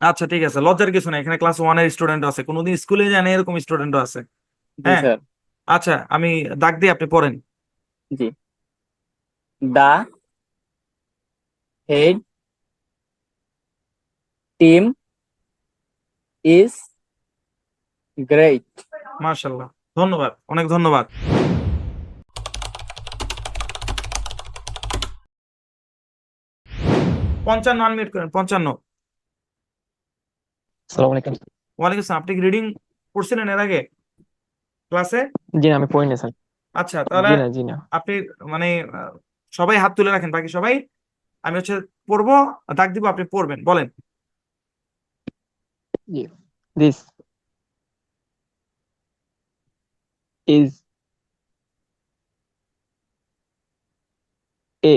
আচ্ছা ঠিক আছে। লজ্জার কিছু না এখানে ক্লাস ওয়ানের স্টুডেন্ট আছে। কোনোদিন স্কুলে যায় না এরকম স্টুডেন্ট আছে। হ্যাঁ? স্যার। আচ্ছা আমি দাগ দিয়ে আপনি পড়েন। জি। The head team is great. মাশাল্লাহ ধন্যবাদ অনেক ধন্যবাদ। পঞ্চান্ন আনমিউট করেন পঞ্চান্ন। আসসালামু আলাইকুম। ওয়ালাইকুম আসসালাম আপনি কি রিডিং পড়ছিলেন এর আগে ক্লাসে জি না আমি পড়িনি স্যার আচ্ছা তাহলে জি না জি না। আপনি মানে সবাই হাত তুলে রাখেন বাকি সবাই আমি হচ্ছে পড়ব দাগ দিব আপনি পড়বেন বলেন। this is a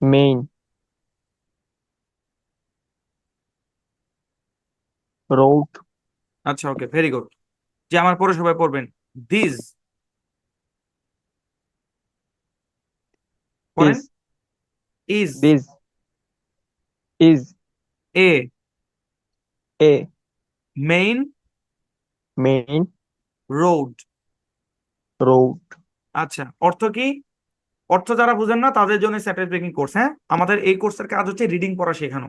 main road. আচ্ছা ওকে ভেরি গুড যে আমার পরে সবাই পড়বেন দিস পড়েন? Is this. Is. A a. Main main. Road road. আচ্ছা অর্থ কি? অর্থ যারা বুঝেন না তাদের জন্য সেন্টেন্স ব্রেকিং কোর্স হ্যাঁ? আমাদের এই কোর্সের কাজ হচ্ছে রিডিং পড়া শেখানো।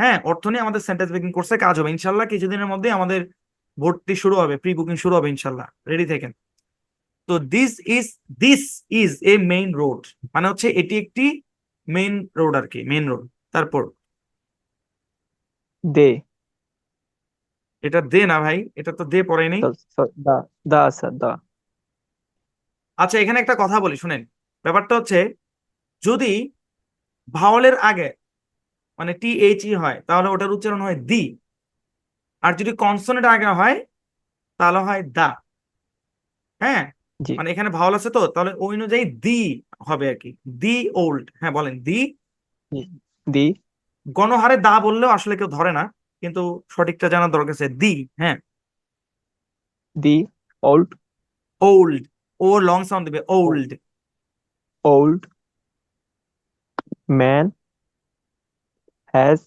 হ্যাঁ অর্থ নিয়ে আমাদের সেন্টেন্স ব্রেকিং কোর্সে কাজ হবে। ইনশাল্লাহ কিছুদিনের মধ্যে আমাদের ভর্তি শুরু হবে প্রি বুকিং শুরু হবে ইনশাল্লাহ। রেডি থাকেন? তো this is this is a main road মানে হচ্ছে এটি একটি মেইন রোড আর কি মেইন রোড তারপর? দে। এটা দে না ভাই এটা তো দে পড়ে নেই। the so- the the আচ্ছা এখানে একটা কথা বলি শুনেন। ব্যাপারটা হচ্ছে যদি ভাওয়ালের আগে মানে টি এইচ ই হয় তাহলে ওটার উচ্চারণ হয় দি। আর যদি কনসোনেন্ট আগে হয় তাহলে হয় দা। হ্যাঁ? মানে এখানে ভাওয়াল আছে তো তাহলে ওই অনুযায়ী দি হবে আর কি। দি ওল্ড হ্যাঁ বলেন দি। দি। গণহারে দা বললেও আসলে কেউ ধরে না কিন্তু সঠিকটা জানার দরকার আছে দি হ্যাঁ। The old old O long sound দিবে old old man has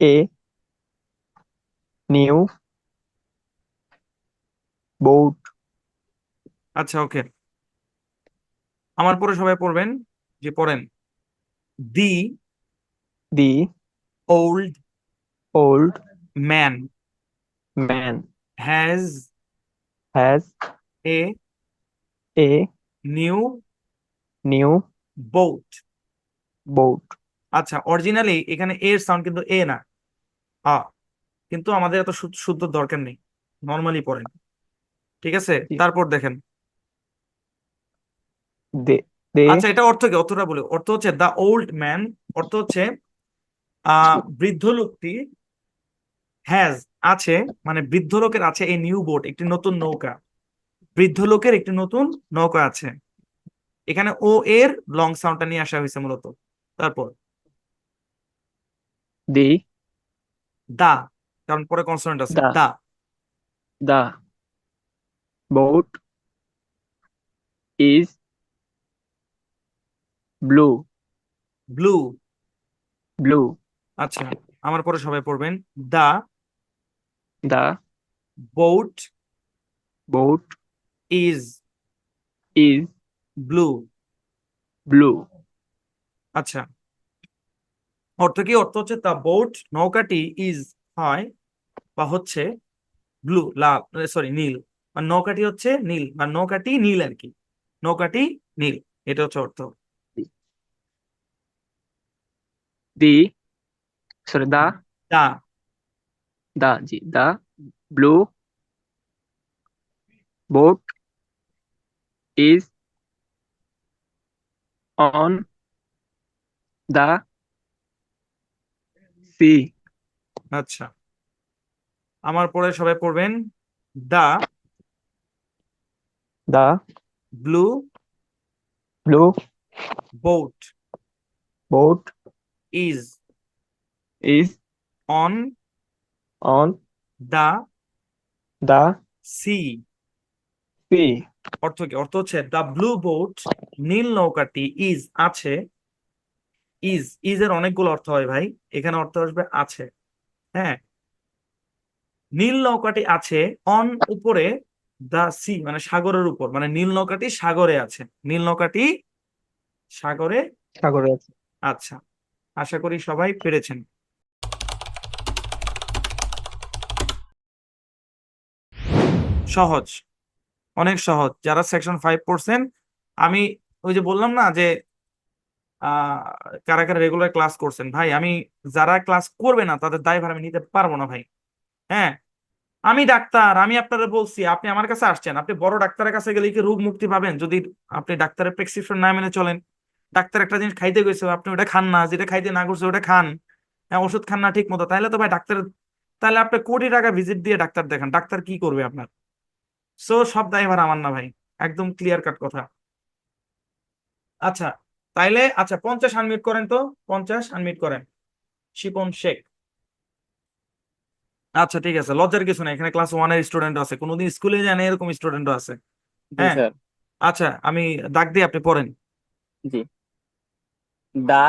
a new boat. আচ্ছা ওকে। আমার পরে সবাই পড়বেন যে পড়েন। The the old old man man has has a a new new boat. Boat আচ্ছা অরিজিনালি এখানে এ এর সাউন্ড কিন্তু এ না আ। কিন্তু আমাদের এত শুদ্ধ দরকার নেই নর্মালি পড়েন। ঠিক আছে? তারপর দেখেন। আচ্ছা এটা অর্থ কি? অর্থটা বলি। অর্থ হচ্ছে দা ওল্ড ম্যান অর্থ হচ্ছে আহ বৃদ্ধ লোকটি হ্যাজ আছে মানে বৃদ্ধ লোকের আছে এই নিউ বোট একটি নতুন নৌকা। বৃদ্ধ লোকের একটি নতুন নৌকা আছে। এখানে ও এর লং সাউন্ডটা নিয়ে আসা হয়েছে মূলত। তারপর? the দা। কারণ পরে কনসোনেন্ট আছে। The. The. the is blue blue blue আচ্ছা আমার পরে সবাই পড়বেন। The. the boat boat is is blue blue আচ্ছা। অর্থ কি? অর্থ হচ্ছে দা বোট নৌকাটি ইজ হয় বা হচ্ছে ব্লু লাল সরি নীল। আর নৌকাটি হচ্ছে নীল বা নৌকাটি নীল আর কি। নৌকাটি নীল এটা হচ্ছে অর্থ। The sorry the. The. the G the. Blue boat is on the sea. আচ্ছা। আমার পরে সবাই পড়বেন। The. the blue. Blue. Boat. Boat. Is. Is. On. On. The. the sea. অর্থ কি? অর্থ হচ্ছে দ্য ব্লু বোট নীল নৌকাটি ইজ আছে। ইজ ইজ এর অনেকগুলো অর্থ হয় ভাই। এখানে অর্থ আসবে আছে। হ্যাঁ? নীল নৌকাটি আছে অন উপরে দা সি মানে সাগরের উপর। মানে নীল নৌকাটি সাগরে আছে। নীল নৌকাটি সাগরে সাগরে আছে। আচ্ছা। আশা করি সবাই পেরেছেন। সহজ। অনেক সহজ। যারা সেকশন ফাইভ পড়ছেন আমি ওই যে বললাম না যে কারা কারা রেগুলার ক্লাস করছেন ভাই? আমি যারা ক্লাস করবে না তাদের দায়ভার আমি নিতে পারব না ভাই। হ্যাঁ? আমি ডাক্তার আমি আপনারা বলছি আপনি আমার কাছে আসছেন আপনি বড় ডাক্তারের কাছে গেলে কি রোগ মুক্তি পাবেন? যদি আপনি ডাক্তারের প্রেসক্রিপশন না মেনে চলেন ডাক্তার একটা জিনিস খাইতে গেছে আপনি ওটা খান না যেটা খাইতে না করছে ওটা খান। হ্যাঁ, ওষুধ খান না ঠিক মতো। তাহলে তো ভাই ডাক্তার তাহলে আপনি কোটি টাকা ভিজিট দিয়ে ডাক্তার দেখান ডাক্তার কি করবে আপনার? সো সব দায়ভার আমার না ভাই। একদম ক্লিয়ার কাট কথা। আচ্ছা তাইলে আচ্ছা পঞ্চাশ আনমিট করেন তো পঞ্চাশ আনমিট করেন। শিপন শেখ। আচ্ছা ঠিক আছে লজ্জার কিছু নাই এখানে ক্লাস ওয়ানের স্টুডেন্ট আছে কোনোদিন স্কুলে জানে এরকম স্টুডেন্টও আছে। হ্যাঁ। আচ্ছা আমি ডাক দিয়ে আপনি পড়েন। জি। The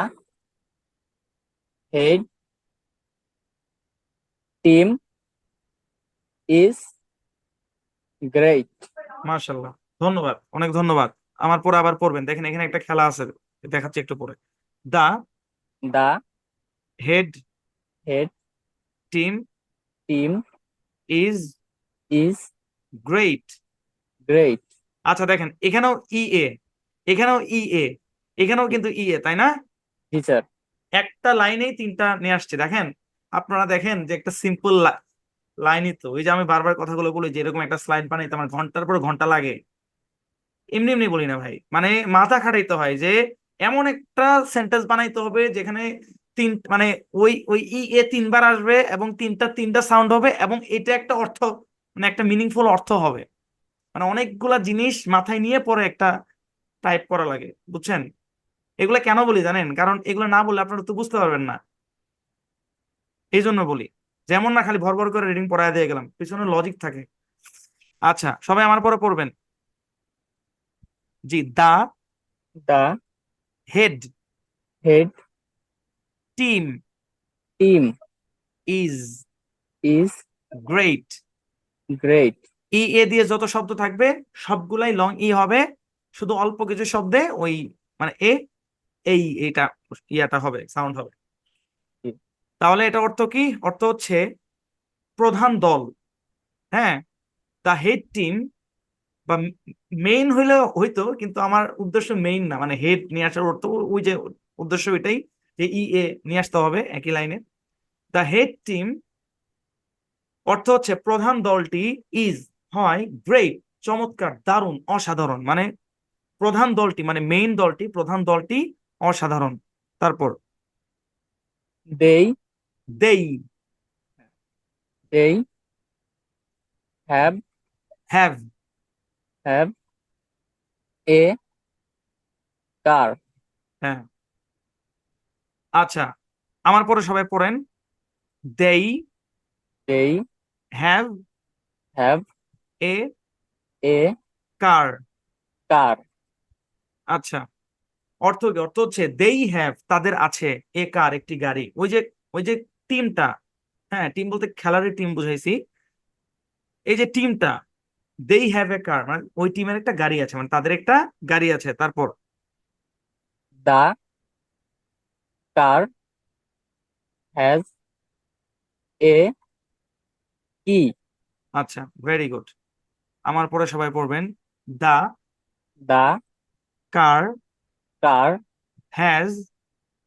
head team is great. মার্শাল্লাহ ধন্যবাদ অনেক ধন্যবাদ। আমার পরে আবার পড়বেন দেখেন এখানে একটা খেলা আছে। দেখাচ্ছি একটু পরে। The the head head team team is is great. Great. আচ্ছা দেখেন এখানেও ই এ এখানেও ই এ এখানেও কিন্তু ই এ তাই না? জি স্যার একটা লাইনেই তিনটা নিয়ে আসছে। দেখেন আপনারা দেখেন যে একটা সিম্পল লাইনই তো। ওই যে আমি বারবার কথাগুলো বলি যে এরকম একটা স্লাইড বানাইতে আমার ঘণ্টার পর ঘণ্টা লাগে। এমনি এমনি বলি না ভাই। মানে মাথা খাটাইতে হয় যে এমন একটা সেন্টেন্স বানাইতে হবে যেখানে তিন মানে ওই ওই ই, এ তিনবার আসবে এবং তিনটা তিনটা সাউন্ড হবে এবং এটা একটা অর্থ মানে একটা মিনিংফুল অর্থ হবে। মানে অনেকগুলা জিনিস মাথায় নিয়ে পরে একটা টাইপ করা লাগে, বুঝছেন? এগুলো কেন বলি জানেন? কারণ এগুলো না বললে আপনারা তো বুঝতে পারবেন না। এই জন্য বলি, যেমন না খালি ভর ভর করে রিডিং পড়ায় দিয়ে গেলাম, পিছনে লজিক থাকে। আচ্ছা সবাই আমার পরে পড়বেন। জি, the. The. Head head team team is is great great E A দিয়ে যত শব্দ থাকবে সবগুলাই লং ই হবে। শুধু অল্প কিছু শব্দে ওই মানে এ এই এটা ইয়াটা হবে সাউন্ড হবে। তাহলে এটা অর্থ কি? অর্থ হচ্ছে প্রধান দল। হ্যাঁ? দ্য হেড টিম বা মেইন হইলে হইতো কিন্তু আমার উদ্দেশ্য মেইন না। মানে হেড নিয়ে আসার অর্থ ওই যে উদ্দেশ্য এটাই যে ই এ নিয়ে আসতে হবে একই লাইনে দ্য হেড টিম অর্থ হচ্ছে প্রধান দলটি ইজ হয় গ্রেট চমৎকার দারুণ অসাধারণ। মানে প্রধান দলটি মানে মেইন দলটি প্রধান দলটি অসাধারণ। তারপর they they they have have have a car হ্যাঁ। আচ্ছা আমার পরে সবাই পড়েন। দেই দেই হ্যাভ হ্যাভ এ এ কার কার আচ্ছা অর্থ কি? অর্থ হচ্ছে দেই হ্যাভ তাদের আছে এ কার একটি গাড়ি। ওই যে ওই যে টিমটা হ্যাঁ টিম বলতে খেলারই টিম বুঝাইছি। এই যে টিমটা দেই হ্যাভ এ কার মানে ওই টিমের একটা গাড়ি আছে মানে তাদের একটা গাড়ি আছে তারপর। দা কার হ্যাজ এ কি আচ্ছা ভেরি গুড আমার পরে সবাই পড়বেন। The the car car has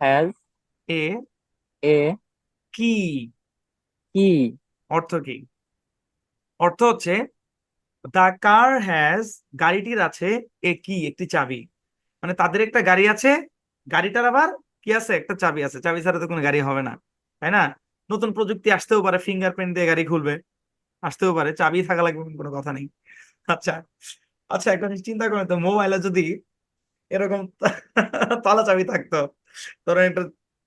has a এ কি কি অর্থ কি? অর্থ হচ্ছে দা কার হ্যাজ গাড়িটির আছে, এ কি, একটি চাবি। মানে তাদের একটা গাড়ি আছে, গাড়িটার আবার কি আছে, একটা চাবি আছে। চাবি ছাড়া তো কোনো গাড়ি হবে না, তাই না? নতুন প্রযুক্তি আসতেও পারে ফিঙ্গারপ্রিন্ট দিয়ে গাড়ি খুলবে, আসতেও পারে, চাবি থাকা লাগবে কোনো কথা নেই। আচ্ছা আচ্ছা জিনিস চিন্তা করেন তো, মোবাইলে যদি এরকম তালা চাবি থাকতো, ধরেন একটা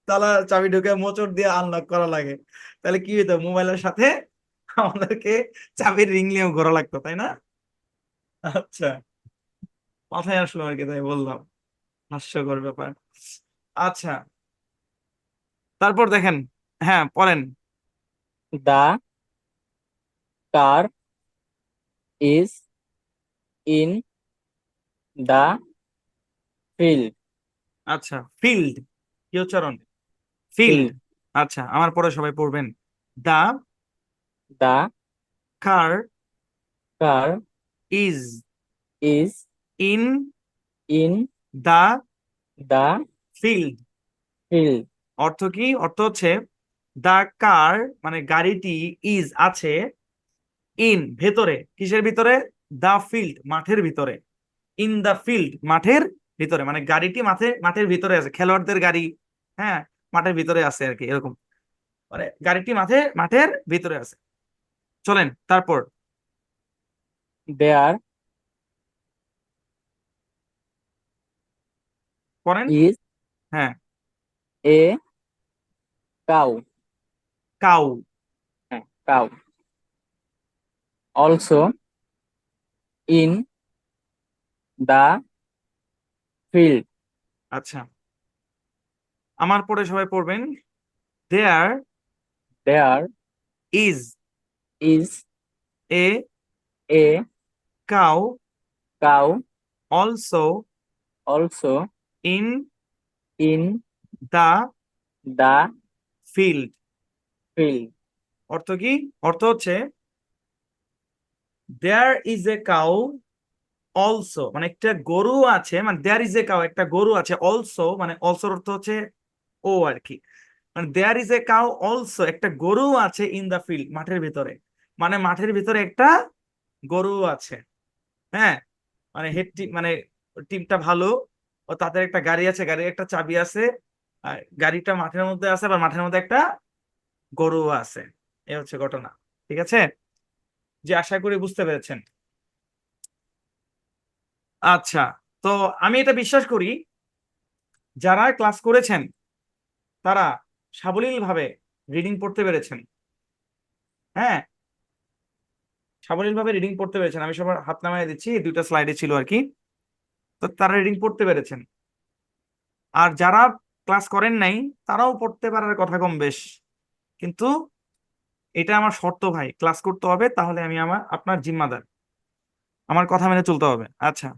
তালা চাবি ঢুকে মোচড় দিয়ে আনলক করা লাগে, তাহলে কি হইতো? মোবাইলের সাথে আমাদেরকে চাবির রিং নিয়েও ঘোরা লাগতো তাই না? আচ্ছা। মাথায় আসলো আর কি তাই বললাম। হাস্যকর ব্যাপার। আচ্ছা। তারপর দেখেন হ্যাঁ পড়েন। The car is in the field. আচ্ছা ফিল্ড কি উচ্চারণ? ফিল্ড। আচ্ছা আমার পরে সবাই পড়বেন। The the car car is is in in the the field field. অর্থ কি? অর্থ হচ্ছে দা কার মানে গাড়িটি ইজ আছে ইন ভেতরে কিসের ভিতরে? দা ফিল্ড মাঠের ভিতরে। ইন দা ফিল্ড মাঠের ভিতরে মানে গাড়িটি মাঠে মাঠের ভিতরে আছে খেলোয়াড়দের গাড়ি হ্যাঁ মাঠের ভিতরে আছে আর কি এরকম। মানে গাড়িটি মাঠে মাঠের ভিতরে আছে। চলেন তারপর। দেয়ার পড়েন is হ্যাঁ। A cow cow. হ্যাঁ, cow also in the field আচ্ছা। আমার পরে সবাই পড়বেন। There there is is a a cow cow also also in in the the field field. অর্থ কি? অর্থ হচ্ছে there is a cow also মানে একটা গরু আছে মানে দেয়ার ইজ এ কাউ একটা গরু আছে অলসো মানে অলসোর অর্থ হচ্ছে ও আর কি। মানে there is a cow also একটা গরু আছে ইন দা ফিল্ড মাঠের ভিতরে। মানে মাঠের ভিতরে একটা গরু আছে হ্যাঁ? মানে হেড টিম মানে টিমটা ভালো, ও তাদের একটা গাড়ি আছে, গাড়ির একটা চাবি আছে, আর গাড়িটা মাঠের মধ্যে আছে, আবার মাঠের মধ্যে একটা গরু আছে। এ হচ্ছে ঘটনা, ঠিক আছে? যে আশা করি বুঝতে পেরেছেন। আচ্ছা তো আমি এটা বিশ্বাস করি, যারা ক্লাস করেছেন, তারা সাবলীলভাবে রিডিং পড়তে পেরেছেন। হ্যাঁ? সাবলীলভাবে রিডিং পড়তে পেরেছেন। আমি সবার হাত নামায় দিচ্ছি দুইটা স্লাইডে ছিল আর কি। তো তারা রিডিং পড়তে পেরেছেন। আর যারা ক্লাস করেন নাই, তারাও পড়তে পারার কথা কম বেশ। কিন্তু এটা আমার শর্ত ভাই ক্লাস করতে হবে, তাহলে আমি আমার, আপনার জিম্মাদার। আমার কথা মেনে চলতে হবে। আচ্ছা।